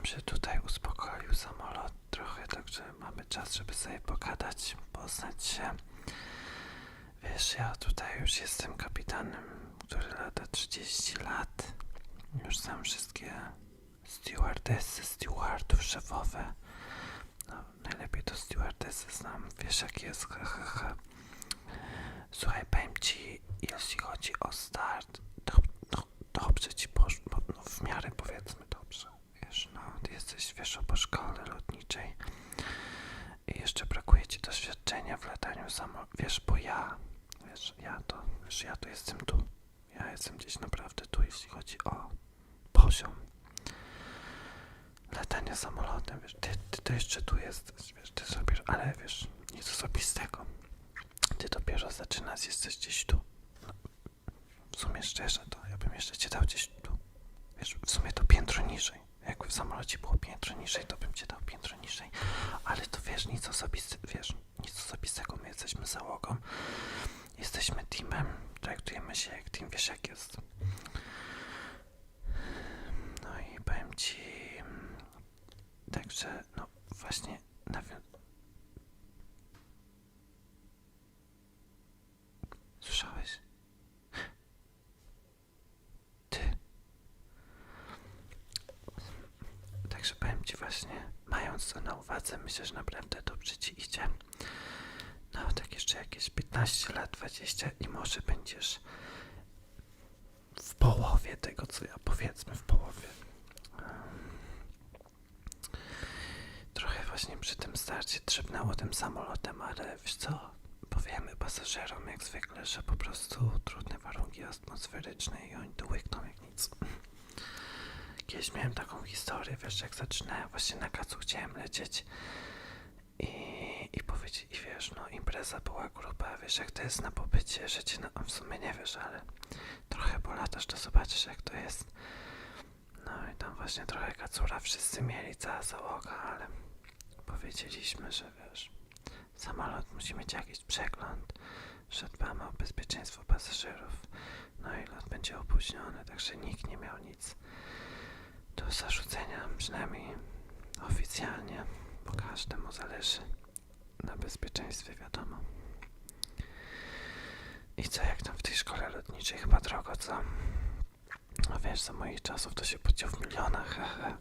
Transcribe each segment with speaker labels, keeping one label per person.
Speaker 1: nam się tutaj uspokoił samolot trochę, także mamy czas, żeby sobie pogadać, poznać się. Wiesz, ja tutaj już jestem kapitanem, który lata 30 lat. Już znam wszystkie stewardessy, stewardów, szefowe. No, najlepiej to stewardessy znam, wiesz jak jest, ha, ha, ha. Słuchaj, powiem ci, jeśli chodzi o start, to doświadczenia w lataniu samo, wiesz, bo ja, wiesz, ja to, wiesz, ja to jestem tu, ja jestem gdzieś naprawdę tu, jeśli chodzi o poziom latania samolotem, wiesz, ty, ty to jeszcze tu jesteś, wiesz, ty robisz, ale wiesz, nic osobistego, ty dopiero zaczynasz, jesteś gdzieś tu, no, w sumie szczerze, to ja bym jeszcze cię dał gdzieś tu, wiesz, w sumie to piętro niżej, jakby w samolocie było piętro niżej, to bym cię dał piętro niżej. Ale to wiesz, nic osobistego, wiesz, nic osobistego, my jesteśmy załogą, jesteśmy teamem, traktujemy się jak team, wiesz jak jest. No i powiem Ci, także no właśnie nawiązuje. Słyszałeś? Ty. Także powiem Ci właśnie, mając to na uwadze, myślę, że naprawdę dobrze ci idzie. No, tak jeszcze jakieś 15 lat, 20 i może będziesz w połowie tego, co ja powiedzmy, w połowie. Trochę właśnie przy tym starcie trzepnęło tym samolotem, ale wiesz co? Powiemy pasażerom jak zwykle, że po prostu trudne warunki atmosferyczne i oni to łykną jak nic. Kiedyś miałem taką historię, wiesz, jak zaczynałem właśnie na kacu chciałem lecieć i, i powiedzieć, i wiesz, no impreza była gruba, wiesz, jak to jest na pobycie, że cię, no w sumie nie wiesz, ale trochę polatasz, to zobaczysz jak to jest. No i tam właśnie trochę kacura wszyscy mieli, cała załoga, ale powiedzieliśmy, że wiesz, samolot musi mieć jakiś przegląd, że dbamy o bezpieczeństwo pasażerów, no i lot będzie opóźniony, także nikt nie miał nic do zarzucenia, przynajmniej oficjalnie, bo każdemu zależy na bezpieczeństwie, wiadomo. I co, jak tam w tej szkole lotniczej, chyba drogo, co? No wiesz, za moich czasów to się płaciło w milionach, hehe.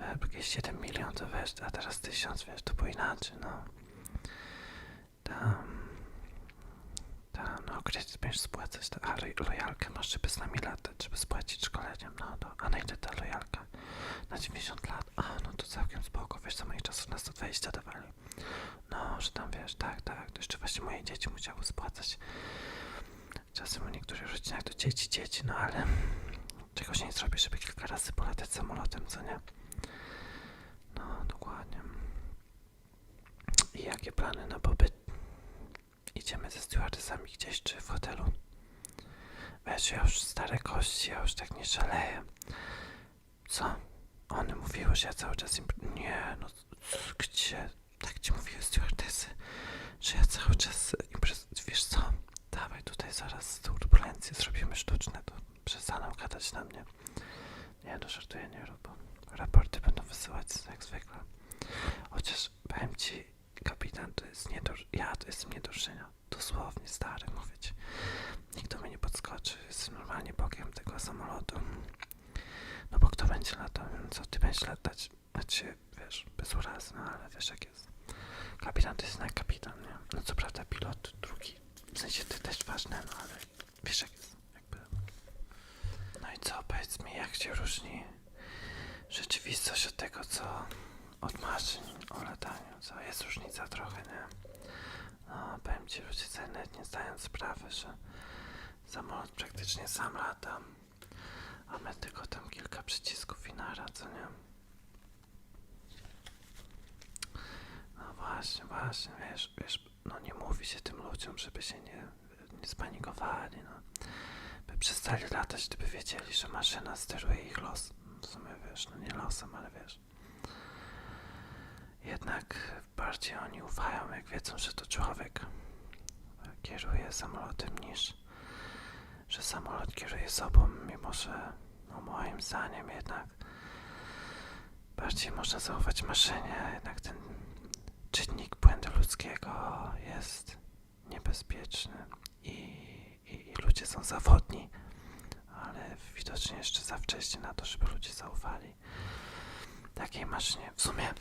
Speaker 1: E, jakieś 7 milion to wiesz, a teraz tysiąc, wiesz, to było inaczej, no. Tam okres będziesz spłacać, to, a lojalkę? Masz, żeby z nami latać, żeby spłacić szkoleniem, no to, a na ile ta lojalka? Na 90 lat, a no to całkiem spoko, wiesz co, moich czasów na 120 dawali, no, że tam wiesz, tak, tak, to jeszcze właśnie moje dzieci musiały spłacać, czasem u niektórych rodzinach to dzieci, dzieci, no ale czegoś nie zrobisz, żeby kilka razy polatać samolotem, co nie? No, dokładnie. I jakie plany na pobyt? ze stewardessami gdzieś czy w hotelu. Wiesz, ja już stare kości, ja już tak nie szaleję. Co? One mówiły, że ja cały czas im... Nie, no gdzie? Tak ci mówiły stewardessy, że ja cały czas imprez... Wiesz co? Dawaj tutaj zaraz turbulencje zrobimy sztuczne, to przestaną gadać na mnie. Nie, no żartuję, nie rób, raporty będą wysyłać jak zwykle. Chociaż powiem ci, kapitan to jest nie do, ja to jestem nie do życia. Dosłownie stary, mówię ci. Nikt mnie nie podskoczy, jestem normalnie bokiem tego samolotu. No bo kto będzie latał, co ty będziesz latać? Znaczy, wiesz, bez urazy, no ale wiesz jak jest. Kapitan to jest na kapitan, nie? No co prawda pilot drugi, w sensie ty też ważny, no ale wiesz jak jest, jakby. No i co, powiedz mi, jak się różni rzeczywistość od tego, co od maszyn o lataniu, co jest różnica trochę, nie? No, powiem ci ludzie nie zdając sprawy, że samolot praktycznie sam lata, a my tylko tam kilka przycisków i nara, nie? No właśnie, właśnie, wiesz, wiesz, no nie mówi się tym ludziom, żeby się nie, nie spanikowali, no. By przestali latać, gdyby wiedzieli, że maszyna steruje ich los. W sumie wiesz, no nie losem, ale wiesz tak bardziej oni ufają, jak wiedzą, że to człowiek kieruje samolotem, niż że samolot kieruje sobą, mimo że no moim zdaniem jednak bardziej można zaufać maszynie, jednak ten czynnik błędu ludzkiego jest niebezpieczny i, i, i ludzie są zawodni, ale widocznie jeszcze za wcześnie na to, żeby ludzie zaufali takiej maszynie. W sumie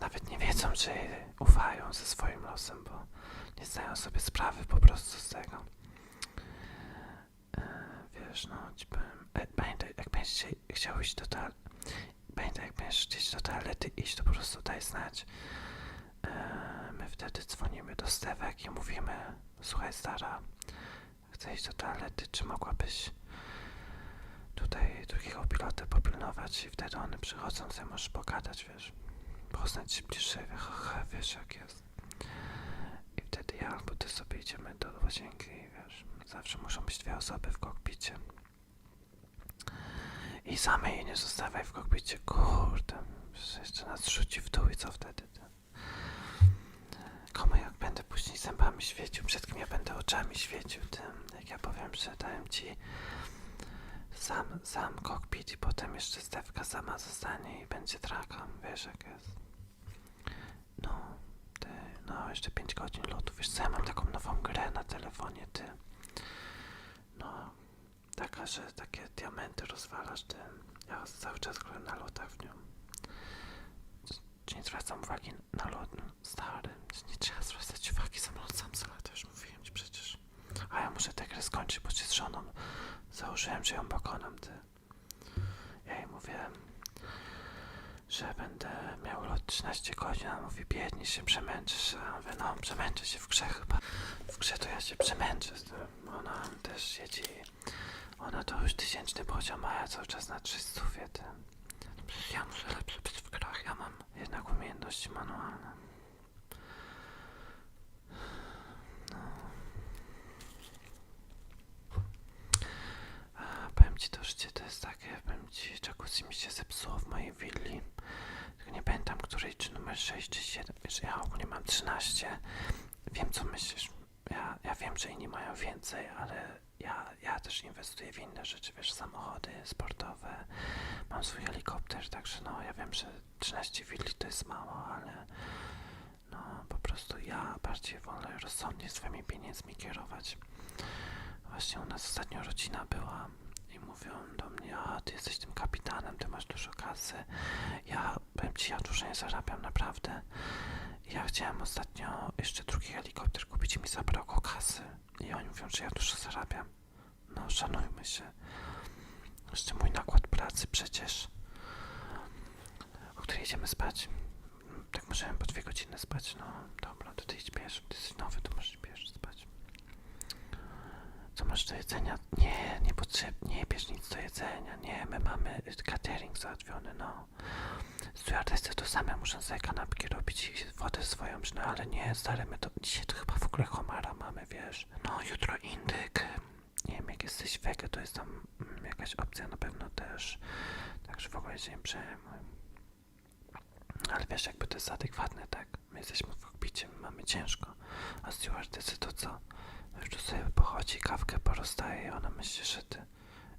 Speaker 1: nawet nie wiedzą, czy ufają ze swoim losem, bo nie zdają sobie sprawy po prostu z tego. E, wiesz, no, e, pamiętaj, jak będziesz chciał iść do toalety, pamiętaj, jak będziesz chcieć do toalety iść, to po prostu daj znać. E, my wtedy dzwonimy do Stewek i mówimy, słuchaj stara, chcę iść do toalety, czy mogłabyś tutaj drugiego pilota popilnować i wtedy one przychodzą, sobie możesz pogadać, wiesz, poznać się bliżej, wiesz jak jest. I wtedy ja albo ty sobie idziemy do łazienki wiesz, zawsze muszą być dwie osoby w kokpicie. I same jej nie zostawiaj w kokpicie, kurde, jeszcze nas rzuci w dół i co wtedy? Komu jak będę później zębami świecił, przed kim ja będę oczami świecił, tym, jak ja powiem, że dałem ci sam, sam kokpit i potem jeszcze Stewka sama zostanie i będzie traka, wiesz jak jest. No, ty, no jeszcze 5 godzin lotu, wiesz co, ja mam taką nową grę na telefonie, ty. No, taka, że takie diamenty rozwalasz, ty. Ja cały czas gram na lotach w nią. Czy nie zwracam uwagi na lot, no, stary, nie trzeba zwracać uwagi, samolot sam zalata, już mówiłem ci przecież. A ja muszę tę grę skończyć, bo się z żoną założyłem, że ją pokonam, ty. Ja jej mówiłem, że będę miał lot 13 godzin, a mówi, biednie się przemęczysz, a ja mówię, no, przemęczę się w grze chyba. W grze to ja się przemęczę, ona też siedzi, ona to już tysięczny poziom, a ja cały czas na 300, ty. Ja muszę lepszy być w grach, ja mam jednak umiejętności manualne. A, powiem ci to życie to jest takie, powiem ci, jacuzzi mi się zepsuło w mojej willi. Tylko nie pamiętam której, czy numer 6 czy 7. Wiesz, ja ogólnie mam 13. Wiem co myślisz. Ja, ja wiem, że inni mają więcej, ale ja, ja też inwestuję w inne rzeczy, wiesz, samochody sportowe. Mam swój helikopter, także no ja wiem, że 13 willi to jest mało, ale no po prostu ja bardziej wolę rozsądnie swoimi pieniędzmi kierować. Właśnie u nas ostatnio rodzina była i mówią do mnie, a ty jesteś tym kapitanem, ty masz dużo kasy. Ja powiem ci, ja dużo nie zarabiam, naprawdę. Ja chciałem ostatnio jeszcze drugi helikopter kupić i mi zabrakło kasy. I oni mówią, że ja dużo zarabiam. No, szanujmy się. Jeszcze mój nakład pracy przecież. O której idziemy spać? Tak możemy po dwie godziny spać. No, dobra, to ty idź pierwszy. Ty jesteś nowy, to możesz spać. Co masz do jedzenia? Nie, nie potrzebnie, nie bierz nic do jedzenia. Nie, my mamy catering załatwiony, no. Stewardessy to same muszą sobie kanapki robić i wodę swoją, no ale nie, stary, my to dzisiaj to chyba w ogóle homara mamy, wiesz. No, jutro indyk. Nie wiem, jak jesteś wege, to jest tam mm, jakaś opcja na pewno też. Także w ogóle się nie przejmuj. Ale wiesz, jakby to jest adekwatne, tak? My jesteśmy w kokpicie, my mamy ciężko. A stewardessy to co? Już tu sobie pochodzi, kawkę porozdaje i ona myśli, że ty...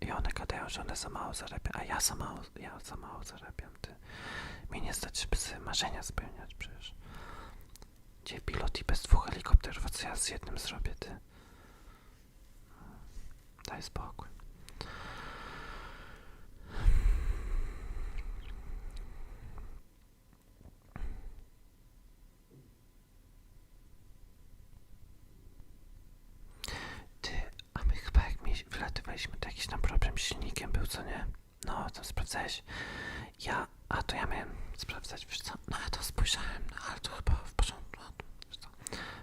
Speaker 1: I one gadają, że one za mało zarabiają, a ja za mało, ja za mało zarabiam, ty. Mi nie stać, żeby sobie marzenia spełniać przecież. Gdzie pilot i bez dwóch helikopterów, a co ja z jednym zrobię, ty? Daj spokój. Ty, a my chyba jak mi wylatywaliśmy, to jakiś tam problem z silnikiem był, co nie? No, tam sprawdzałeś. Ja, a to ja miałem sprawdzać, wiesz co? No ja to spojrzałem, no ale to chyba w porządku. No, to, wiesz co?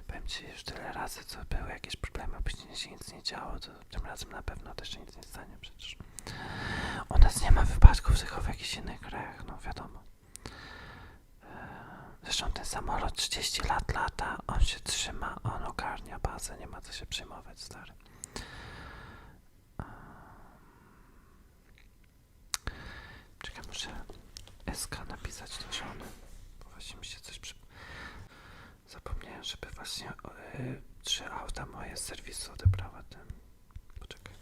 Speaker 1: Powiem ci już tyle razy, co były jakieś problemy, później się nic nie działo, to tym razem na pewno też nic nie stanie przecież. U nas nie ma wypadków tylko w jakichś innych krajach, no wiadomo. Eee, Zresztą ten samolot 30 lat lata, on się trzyma, on ogarnia bazę, nie ma co się przejmować, stary. SK napisać do żony, właśnie mi się coś przy... Zapomniałem, żeby właśnie yy, trzy auta moje z serwisu odebrała ten... Poczekaj.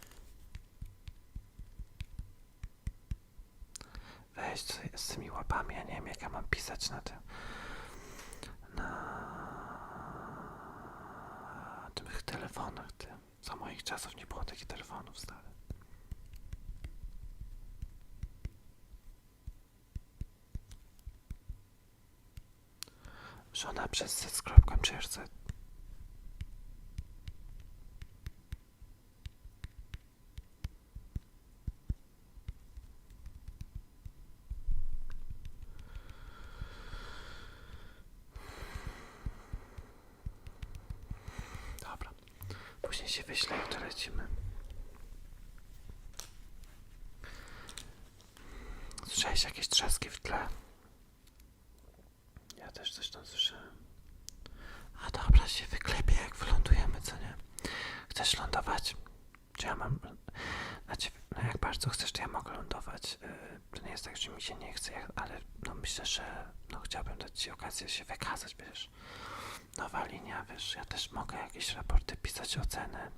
Speaker 1: Weź co z tymi łapami, ja nie wiem jak ja mam pisać na tym. Na tych telefonach, ty. Za moich czasów nie było takich telefonów, stary. Żona przez Z z kropką czy? Dobra. Później się wyślę i to lecimy. Słyszałeś jakieś trzaski w tle? Coś tam słyszałem. A dobra, się wyklepie jak wylądujemy, co nie? Chcesz lądować? Czy ja mam... Znaczy, no jak bardzo chcesz, to ja mogę lądować. Yy, to nie jest tak, że mi się nie chce, ale no myślę, że no chciałbym dać Ci okazję się wykazać, wiesz. Nowa linia, wiesz, ja też mogę jakieś raporty pisać, oceny.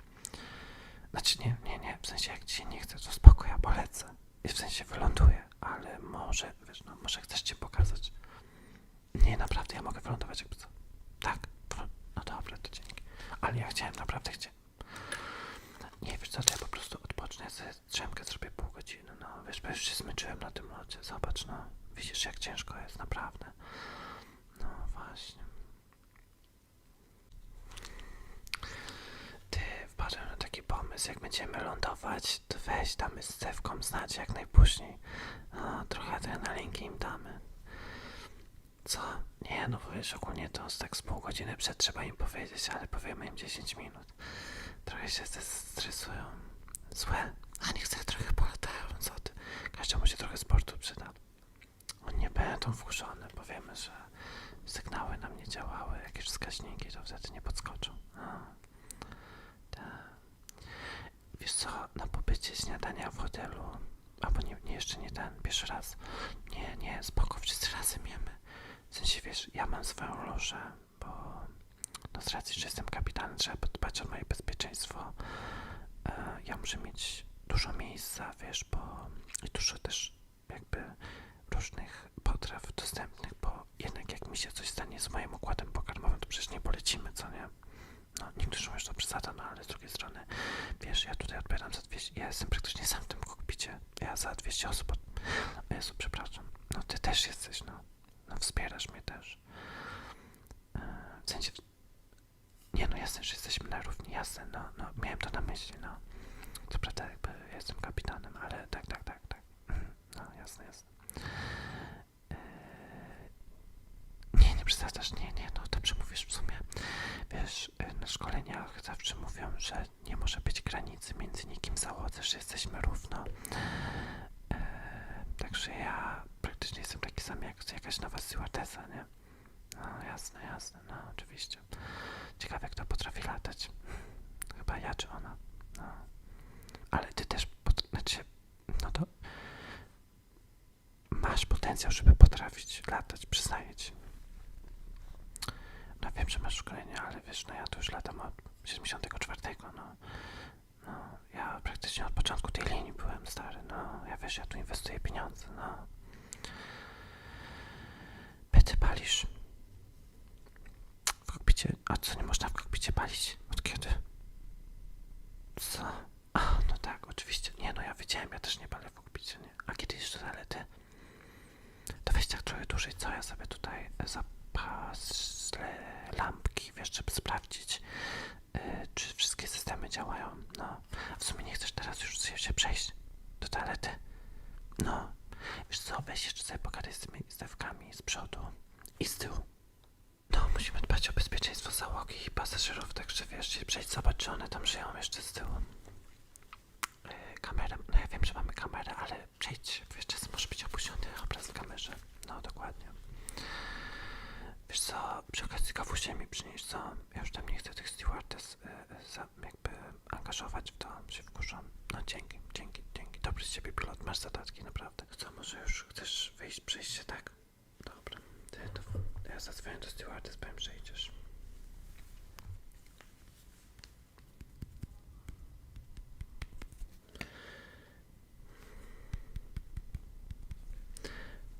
Speaker 1: Znaczy nie, nie, nie, w sensie jak Ci się nie chce, to spoko, ja polecę. I w sensie wyląduję, ale może, wiesz, no może chcesz Ci pokazać. Nie, naprawdę, ja mogę wylądować jakby co. Tak, no dobra, to dzięki. Ale ja chciałem, naprawdę chciałem. Nie, wiesz co, to ja po prostu odpocznę, sobie drzemkę zrobię pół godziny, no. Wiesz, bo już się zmęczyłem na tym locie, zobacz, no. Widzisz, jak ciężko jest, naprawdę. No właśnie. Ty, wpadłem na taki pomysł, jak będziemy lądować, to weź damy z cewką znać jak najpóźniej. No, trochę adrenalinki im damy. Co? Nie, no bo wiesz, ogólnie to tak z pół godziny przed trzeba im powiedzieć, ale powiemy im 10 minut. Trochę się stresują. Złe. A niech sobie trochę polatają, co ty? Każdemu się trochę sportu przyda. Oni nie będą wkurzone, powiemy, że sygnały nam nie działały, jakieś wskaźniki, to wtedy nie podskoczą. No. Tak. Wiesz co, na pobycie śniadania w hotelu, albo nie, nie, jeszcze nie ten, pierwszy raz. Nie, nie, spoko, wszyscy razem jemy. Sensie, wiesz, ja mam swoją lożę, bo no z racji, że jestem kapitanem, trzeba dbać o moje bezpieczeństwo. E, ja muszę mieć dużo miejsca, wiesz, bo i dużo też jakby różnych potraw dostępnych, bo jednak jak mi się coś stanie z moim układem pokarmowym, to przecież nie polecimy, co nie? No, niektórzy mówią, że to przesada, no ale z drugiej strony, wiesz, ja tutaj odpowiadam za 200, ja jestem praktycznie sam w tym kokpicie, ja za 200 osób, od... Jezu, przepraszam, no ty też jesteś, no, no wspierasz mnie też. E, w sensie, nie no, jasne, że jesteśmy na równi, jasne, no, no, miałem to na myśli, no. Co prawda jakby jestem kapitanem, ale tak, tak, tak, tak. Mm, No, jasne, jasne. Eee, nie, nie przesadzasz, nie, nie, no dobrze mówisz w sumie. Wiesz, y, na szkoleniach zawsze mówią, że nie może być granicy między nikim w załodze, że jesteśmy równo. Także ja praktycznie jestem taki sam jak jakaś nowa stewardesa, nie? No jasne, jasne, no oczywiście. Ciekawe kto potrafi latać. Chyba ja czy ona. No. Ale ty też, znaczy, no to masz potencjał, żeby potrafić latać, przyznaję ci. No wiem, że masz szkolenie, ale wiesz, no ja to już latam od 74, no. No, ja praktycznie od początku tej linii byłem stary, no. Ja wiesz, ja tu inwestuję pieniądze, no. Pety palisz. W kokpicie, a co, nie można w kokpicie palić? Od kiedy? Co? A, no tak, oczywiście. Nie, no ja wiedziałem, ja też nie palę w kokpicie, nie. A kiedy jeszcze zalety? To weź tak trochę dłużej, co ja sobie tutaj zapaslę lampki, wiesz, żeby sprawdzić, y, czy wszystkie systemy działają. No, w sumie nie chcesz teraz już się przejść do toalety? No, wiesz co, weź jeszcze sobie pogadaj z tymi stawkami z przodu i z tyłu. No, musimy dbać o bezpieczeństwo załogi i pasażerów, także wiesz, przejdź, zobacz, czy one tam żyją jeszcze z tyłu. Yy, kamerę, no ja wiem, że mamy kamerę, ale przejdź, wiesz, czasem może być opóźniony obraz w kamerze. No, dokładnie. Wiesz co, przy okazji kawusie mi przynieś, co? Ja już tam nie chcę tych stewardess yy, za, jakby angażować w to, się wkurzam. No, dzięki, z ciebie pilot, masz zadatki, naprawdę. Co, może już chcesz wyjść, przejść się tak? Dobra, ty, to ja zadzwonię do stewardess, powiem, że idziesz.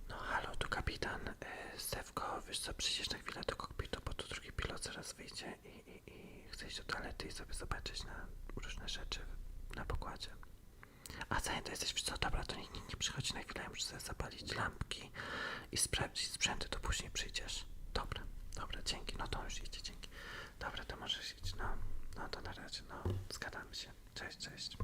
Speaker 1: No halo, tu kapitan. Yy, wiesz co, przyjdziesz na chwilę do kokpitu, bo tu drugi pilot zaraz wyjdzie i, i, i chce iść do toalety i sobie zobaczyć na różne rzeczy na pokładzie. A zajęty jesteś, wiesz co, dobra, to nikt nie, przychodzi na chwilę, muszę zapalić lampki i sprawdzić sprzęty, to później przyjdziesz. Dobra, dobra, dzięki, no to już idzie, dzięki. Dobra, to możesz iść, no, no to na razie, no, zgadamy się. Cześć, cześć.